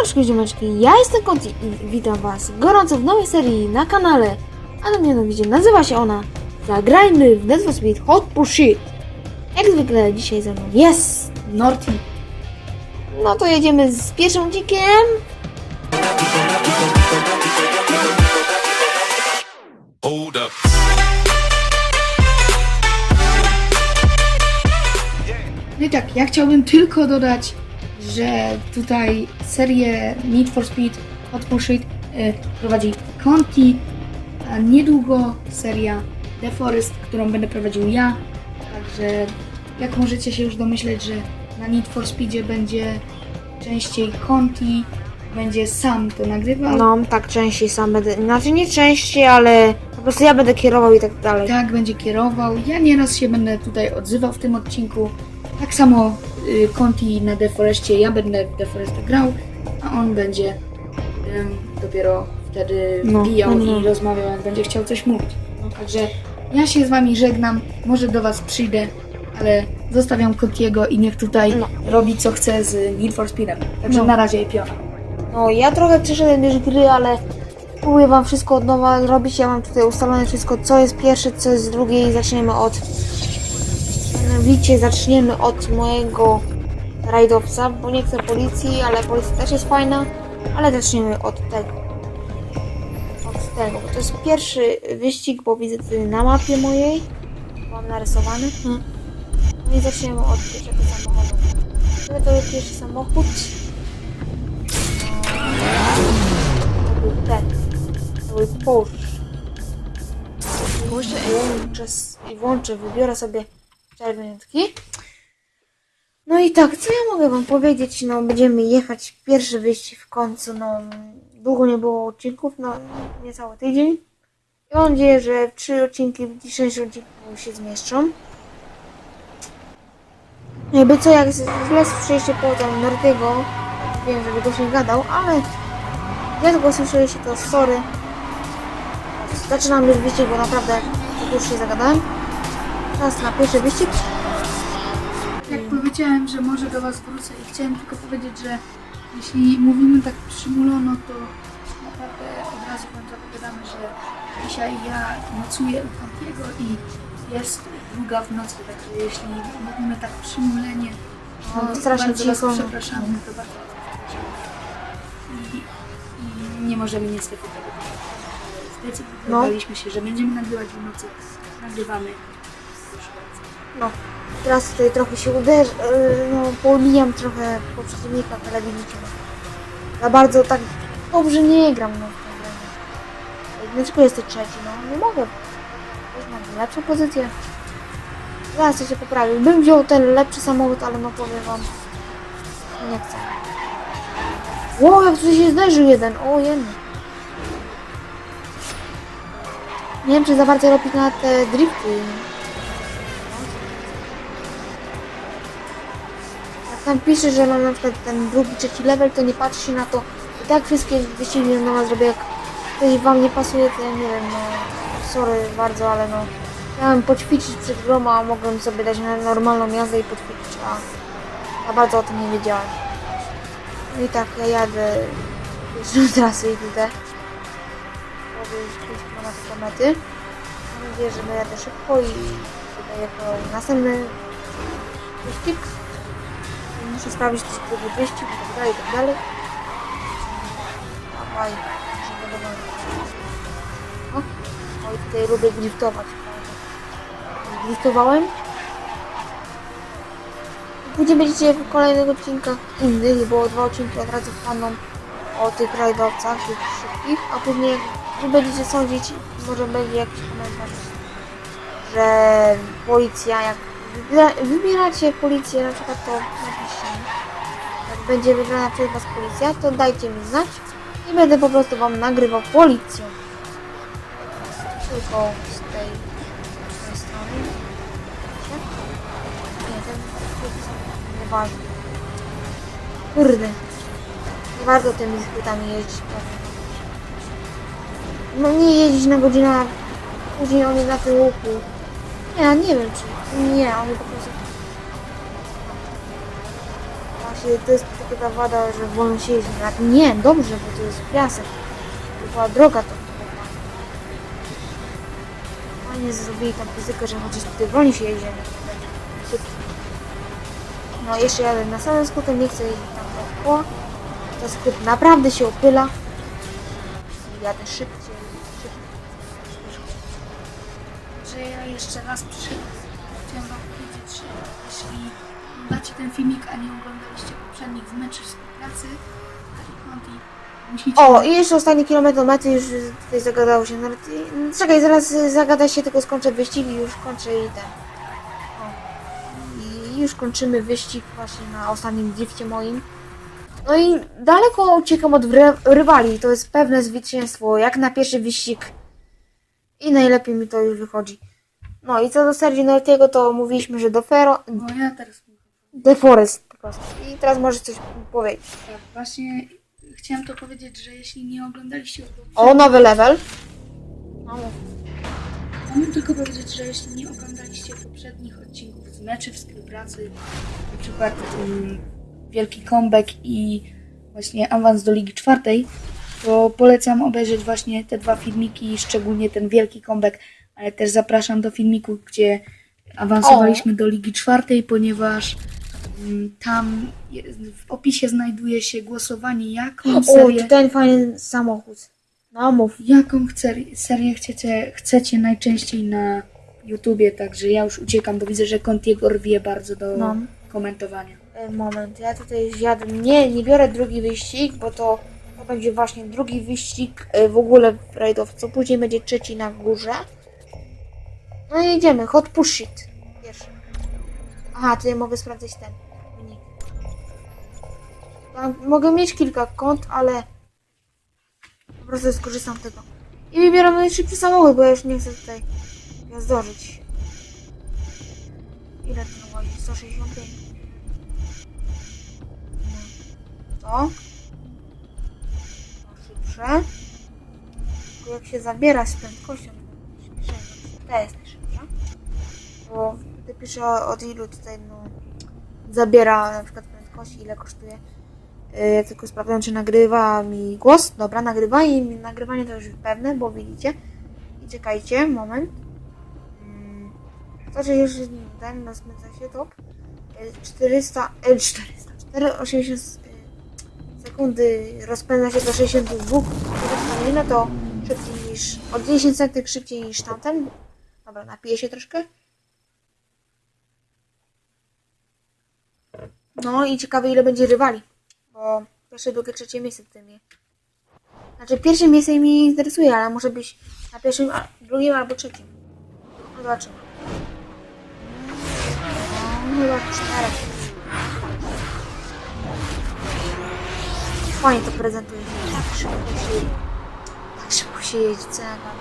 Siemaneczko ziomeczki, ja jestem Konti i witam was gorąco w nowej serii na kanale, a mianowicie nazywa się ona Zagrajmy w for Speed Hot Pursuit. Jak zwykle dzisiaj ze mną jest Norti. No to jedziemy z pierwszym odcinkiem. Hold up. No i tak, ja chciałbym tylko dodać, że tutaj serię Need for Speed Hot Pursuit y, prowadzi Conti, a niedługo seria The Forest, którą będę prowadził ja. Także jak możecie się już domyśleć, że na Need for Speedzie będzie częściej Conti, będzie sam to nagrywał. No tak częściej sam będę, znaczy nie częściej, ale po prostu ja będę kierował i tak dalej. Tak, będzie kierował. Ja nieraz się będę tutaj odzywał w tym odcinku. Tak samo y, Conti na Deforestie, ja będę w Deforestie grał, a on będzie dopiero wtedy No, wbijał no, no. i rozmawiał, jak będzie chciał coś mówić. Także ja się z wami żegnam, może do was przyjdę, ale zostawiam Contiego i niech tutaj No. robi co chce z Need for Speedem. Także No. na razie i piona. No ja trochę przeszedłem już gry, ale próbuję wam wszystko od nowa zrobić. Ja mam tutaj ustalone wszystko, co jest pierwsze, co jest drugie i zaczniemy od... Mianowicie zaczniemy od mojego rajdowca, bo nie chcę policji, ale policja też jest fajna, ale zaczniemy od tego. Od tego. To jest pierwszy wyścig, bo widzę tutaj na mapie mojej. Mam narysowany. Hmm. No i zaczniemy od pierwszego samochodu. No to jest pierwszy samochód. To był ten. To był Porsche. Włączę, włączę, s- i włączę, wybiorę sobie czerwoniutki. No i tak, co ja mogę wam powiedzieć? No, będziemy jechać pierwszy wyścig w końcu, no, długo nie było odcinków, no, niecały tydzień. I mam nadzieję, że trzy odcinki w odcinku się zmieszczą. Jakby co, jak źle słyszeliście po tam Nordiego, wiem, że go się gadał, ale ja tylko słyszeliście to sorry. Zaczynam już wyścig, bo naprawdę już się zagadałem. Na pierwszy wyścig. Jak powiedziałem, że może do Was wrócę i chciałem tylko powiedzieć, że jeśli mówimy tak przymulono, to naprawdę od razu Wam zapowiadamy, że dzisiaj ja nocuję u Contiego i jest druga w nocy, także jeśli mówimy tak przymulenie, to No, strasznie bardzo Was przepraszamy, to bardzo. I, I nie możemy niestety tego. Zdecydowaliśmy się, że będziemy nagrywać w nocy. Nagrywamy. No, teraz tutaj trochę się uderzę, yy, no, pomijam trochę po przeciwnika. No. Ja bardzo tak dobrze nie gram no, w grę. Dlaczego jesteś trzeci? No, nie mogę. Też mam lepszą pozycję. Zaraz się poprawił. Bym wziął ten lepszy samochód, ale no powiem wam, nie chcę. Ło, jak tu się zderzył jeden. O, jeden. Nie wiem, czy za bardzo robić na te drifty. Tam pisze, że mam na przykład ten drugi, trzeci level, to nie patrzy na to. I tak wszystkie wyścigi na nowa zrobię. Jak ktoś wam nie pasuje, to ja nie wiem, no sorry bardzo, ale no miałem poćwiczyć przed grą, a mogłem sobie dać na normalną jazdę i poćwiczyć, a ja bardzo o tym nie wiedziałem. No i tak, ja jadę pierwszą trasę i idę. Prawie już 5 km mety. Mam nadzieję, że dojadę szybko i tutaj jako następny wyścig. Muszę drugi wyścig i tak dalej, i tak dalej. Dawaj, żeby do O, o i tutaj lubię driftować. Driftowałem. Później będziecie w kolejnych odcinkach innych, bo dwa odcinki od razu wpadną o tych rajdowcach szybkich, a później wy będziecie sądzić, może będzie jakiś komentarz, że policja, jak wybieracie policję na przykład, to. Jak będzie wybrana przez was policja, to dajcie mi znać i będę po prostu wam nagrywał policją. Tylko z tej, z tej strony. Nie, ten nieważne. Kurde. Nie warto tymi skrótami jeździć. No nie jeździć na godzinę, później on jest na. Nie, ja nie wiem czy... Nie, on po prostu... Właśnie to jest tylko ta wada, że wolno się jeździ. A nie, dobrze, bo to jest piasek. To była droga to. Fajnie zrobili tam fizykę, że chociaż tutaj wolno się jeździ. a nie szybko. No jeszcze jadę na samym skrótem, nie chcę jeździć tam dookoła. To skrót naprawdę się opyla. Jadę szybciej. Że ja jeszcze raz przy... chciałem wam powiedzieć, że jeśli oglądacie ten filmik, a nie oglądaliście poprzednich z meczów współpracy, Conti, musicie... O, i jeszcze ostatni kilometr mety, już tutaj zagadało się. Nawet, czekaj, zaraz zagada się, tylko skończę wyścig i już kończę i ten. O. I już kończymy wyścig właśnie na ostatnim drifcie moim. No i daleko uciekam od ry- rywali, to jest pewne zwycięstwo, jak na pierwszy wyścig. I najlepiej mi to już wychodzi. No i co do Sergio Nortiego, to mówiliśmy, że do Fero, No ja teraz mówię. The Forest po prostu. I teraz możesz coś powiedzieć. Tak, właśnie chciałem to powiedzieć, że jeśli nie oglądaliście już. O, nowy level. No, mów. Chciałbym tylko powiedzieć, że jeśli nie oglądaliście poprzednich odcinków z meczy współpracy, na przykład ym, Wielki Comeback i właśnie awans do Ligi Czwartej, to polecam obejrzeć właśnie te dwa filmiki, szczególnie ten Wielki Comeback, ale też zapraszam do filmiku, gdzie awansowaliśmy do Ligi Czwartej, ponieważ ym, tam je- w opisie znajduje się głosowanie, jaką O, serię... ten fajny samochód. No mów. Jaką serię, serię chcecie, chcecie najczęściej na YouTubie, także ja już uciekam, bo widzę, że Contiego rwie bardzo do No. komentowania. E, Moment, ja tutaj zjadę. Nie, nie biorę drugi wyścig, bo to, to będzie właśnie drugi wyścig e, w ogóle w rajdowcu. Później będzie trzeci na górze. No i idziemy. Hot push it. Pierwszy. Aha, tutaj mogę sprawdzać ten wynik. Mogę mieć kilka kont, ale po prostu skorzystam z tego. I wybieram najszybszy samochód, bo ja już nie chcę tutaj jazdożyć. Ile to chodzi? 165. To. Szybsze. Tylko jak się zabiera z prędkością, ta jest najszybsza. Bo tutaj pisze od ilu tutaj no, zabiera na przykład prędkości, ile kosztuje. Yy, Ja tylko sprawdzam, czy nagrywa mi głos. Dobra, nagrywa i nagrywanie to już pewne, bo widzicie. I czekajcie, moment. Mm, To, że już ten rozmyca się top. Yy, 400, yy, 400, 480 yy, sekundy rozpędza się do 62 km na to szybciej niż, o 10 sekund szybciej niż tamten. Dobra, napiję się troszkę. No i ciekawe ile będzie rywali, bo pierwsze, drugie, trzecie miejsce tutaj mnie. Znaczy pierwsze miejsce mnie nie interesuje, ale może być na pierwszym, drugim albo trzecim. No zobaczymy. No chyba czterech. Fajnie to prezentuje. Tak szybko się, tak szybko się jeździ, gadam.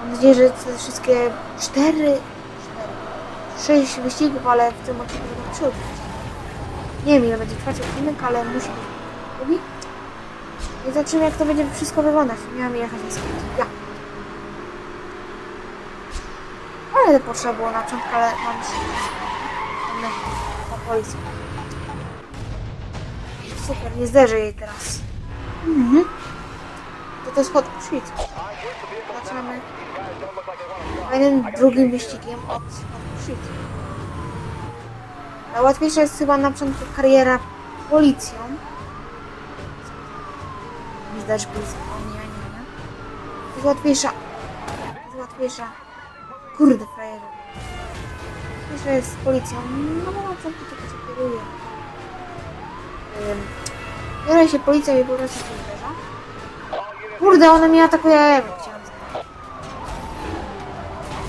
Mam nadzieję, że te wszystkie cztery, cztery, sześć wyścigów, ale w tym odcinku do przodu. Nie wiem ile będzie trwać odcinek, ale musi być długi. I zobaczymy jak to będzie wszystko wyglądać. Miałam jechać na skrót. Ja. Ale potrzeba było na początku, ale mam mam na, na. Super, nie zderzę jej teraz. Mhm. To to jest hot pursuit. Zaczynamy fajnym drugim wyścigiem od hot pursuit. Najłatwiejsza jest chyba na początku kariera policją. Nie zdać blisko, nie, nie, nie. To jest łatwiejsza. To jest łatwiejsza. Kurde, frajerze. Łatwiejsza jest policją. No bo na początku tylko się kieruje. Biorę się policją i po prostu się uderza. Kurde, ona mnie atakuje, ja ją chciałam zabić.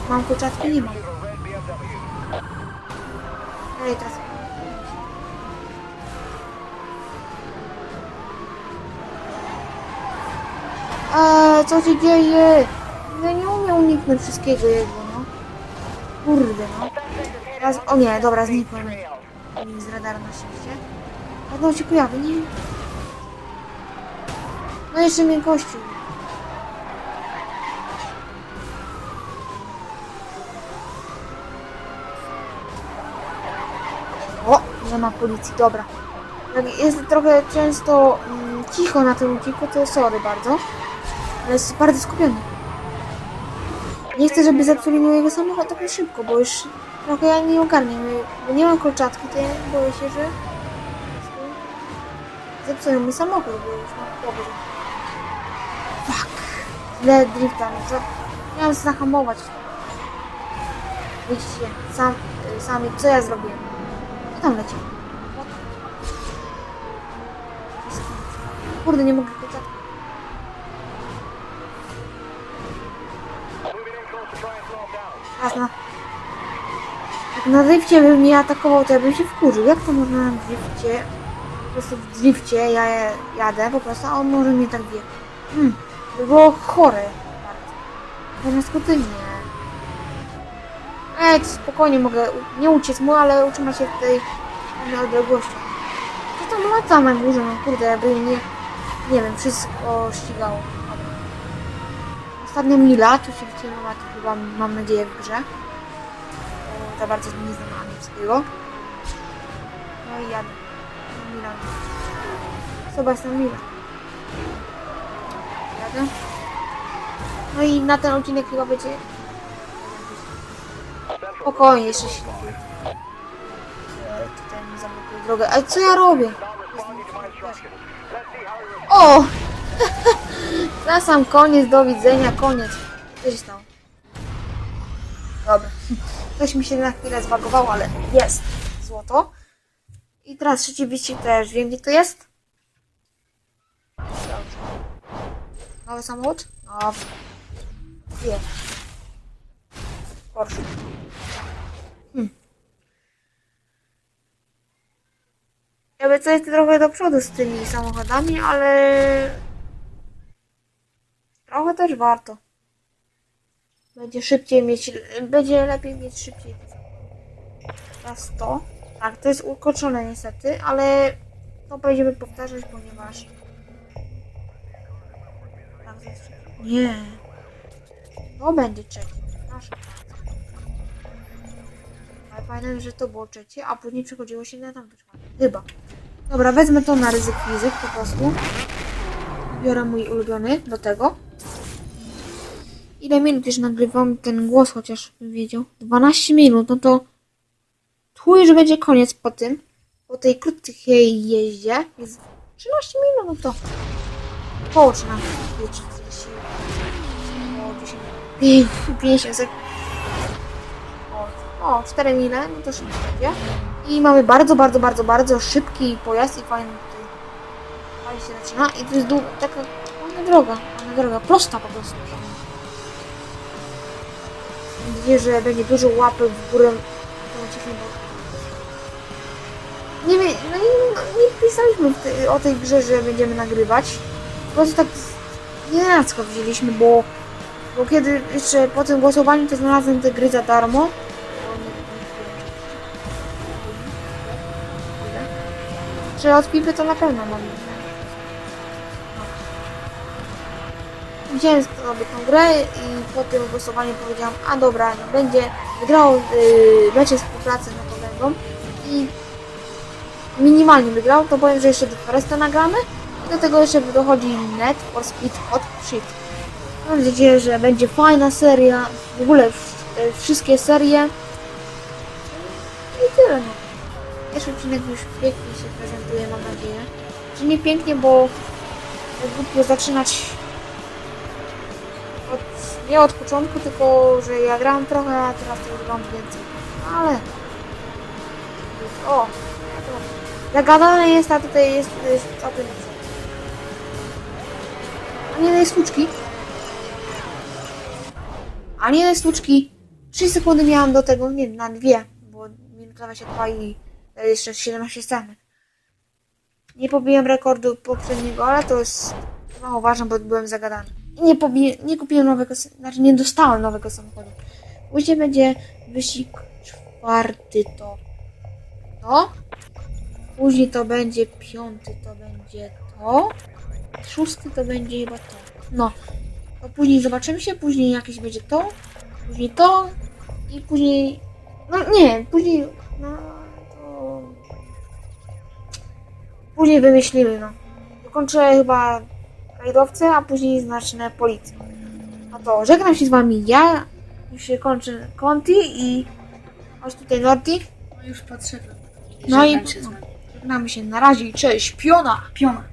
Mam kurczatki? Nie mam. Ej, teraz... Eee, co się dzieje? Ja nie umiem uniknąć wszystkiego jego, no. Kurde, no. Teraz... O nie, dobra, znikłem. Z radaru na szczęście. A no się pojawi, nie? No jeszcze mnie gościu. O, za ma policji, dobra. Jak jest trochę często mm, cicho na tym odcinku, to sorry bardzo. Ale jest bardzo skupiony. Nie chcę, żeby zepsuli mojego samochodu tak szybko, bo już trochę ja nie ogarniam. Bo nie mam kolczatki, to ja boję się, że zepsują mi samochód, bo już mam powód. Fuck. Źle driftam. Za... Miałem zahamować. Widzicie, sam, sami, co ja zrobiłem? Co tam leci? Kurde, nie mogę kolczatki. Raz na... Jak na drifcie by mnie atakował, to ja bym się wkurzył. Jak to można na drifcie? Po prostu w drifcie ja jadę po prostu, a on może mnie tak wie. Hmm, to było chore bardzo. Zamiast skuty nie. Ej, spokojnie mogę nie uciec mu, ale utrzymać się w tej na odległości. Co tam lata na górze? No kurde, jakby mnie, nie wiem, wszystko ścigało. Ostatnia mila, tu się wyciągnęła, to chyba mam nadzieję w grze. Bo za bardzo nie znam angielskiego. No i jadę. Mila. Sebastian Mila. Jadę. No i na ten odcinek chyba będzie... Spokojnie, jeszcze się Tutaj mi zablokuję drogę. Ale co ja robię? O! Na sam koniec, do widzenia, koniec. Co się? Dobra. Coś mi się na chwilę zbagowało, ale jest. Złoto. I teraz trzeci wyścig też. Wiem, gdzie to jest? Dobrze. Nowy samochód? No. Gdzie? Porsche. Hmm. Jakby co jest trochę do przodu z tymi samochodami, ale trochę też warto. Będzie szybciej mieć, będzie lepiej mieć szybciej. Teraz to. Tak, to jest ukoczone niestety, ale to będziemy powtarzać, ponieważ... Tak. Nie. To będzie trzeci, przepraszam. Ale pamiętam, że to było trzecie, a później przechodziło się na czwarte. Chyba. Dobra, wezmę to na ryzyk fizyk po prostu. Biorę mój ulubiony do tego. Ile minut już nagrywam ten głos, chociaż bym wiedział? 12 minut, no to chuj, że będzie koniec po tym. Po tej krótkiej jeździe. Jest 13 minut, no to koło 13, 30, około 10, 50 sekund. O, o, 4 mile, no to szybko będzie. I mamy bardzo, bardzo, bardzo, bardzo szybki pojazd i fajny tutaj. Fajnie się zaczyna. I tu jest długa, taka fajna droga, fajna droga, prosta po prostu. Mam nadzieję, że będzie dużo łapek w górę. To. Nie wiem, no nie, nie pisaliśmy w tej, o tej grze, że będziemy nagrywać. Po prostu tak nienacko wzięliśmy, bo, bo kiedy jeszcze po tym głosowaniu to znalazłem te gry za darmo. Że od Pipy to na pewno mam. Wziąłem sobie tą grę i po tym głosowaniu powiedziałam, a dobra, będzie wygrał, yy, będzie współpracę, no to. I minimalnie wygrał, to powiem, że jeszcze do Foresta nagramy. I do tego jeszcze dochodzi Net for Speed Hot Shit. Mam nadzieję, że będzie fajna seria, w ogóle e, wszystkie serie. I tyle no. Pierwszy odcinek już pięknie się prezentuje, mam nadzieję. Czy nie pięknie, bo głupio zaczynać od, nie od początku, tylko że ja grałem trochę, a teraz to już więcej. Ale... O! Zagadane jest, a tutaj jest, jest całkiem A nie daje sztuczki. A nie daje sztuczki. 3 sekundy miałam do tego, nie na dwie, bo minuta się trwa i jeszcze 17 scenek. Nie pobiłem rekordu poprzedniego, ale to jest mało ważne, bo byłem zagadany. I nie, pobiję, nie kupiłem nowego, znaczy nie dostałem nowego samochodu. Później będzie wyścig czwarty to. To. Później to będzie piąty, to będzie to. Szósty to będzie chyba to. No. To później zobaczymy się, później jakieś będzie to. Później to. I później... No nie, później... No to... Później wymyślimy, no. Dokończę chyba rajdowcę, a później zacznę policję. No to żegnam się z wami ja, już się kończy Conti i chodź tutaj Norti. No już podszedłem. No i Żegnamy się na razie i cześć, piona! Piona.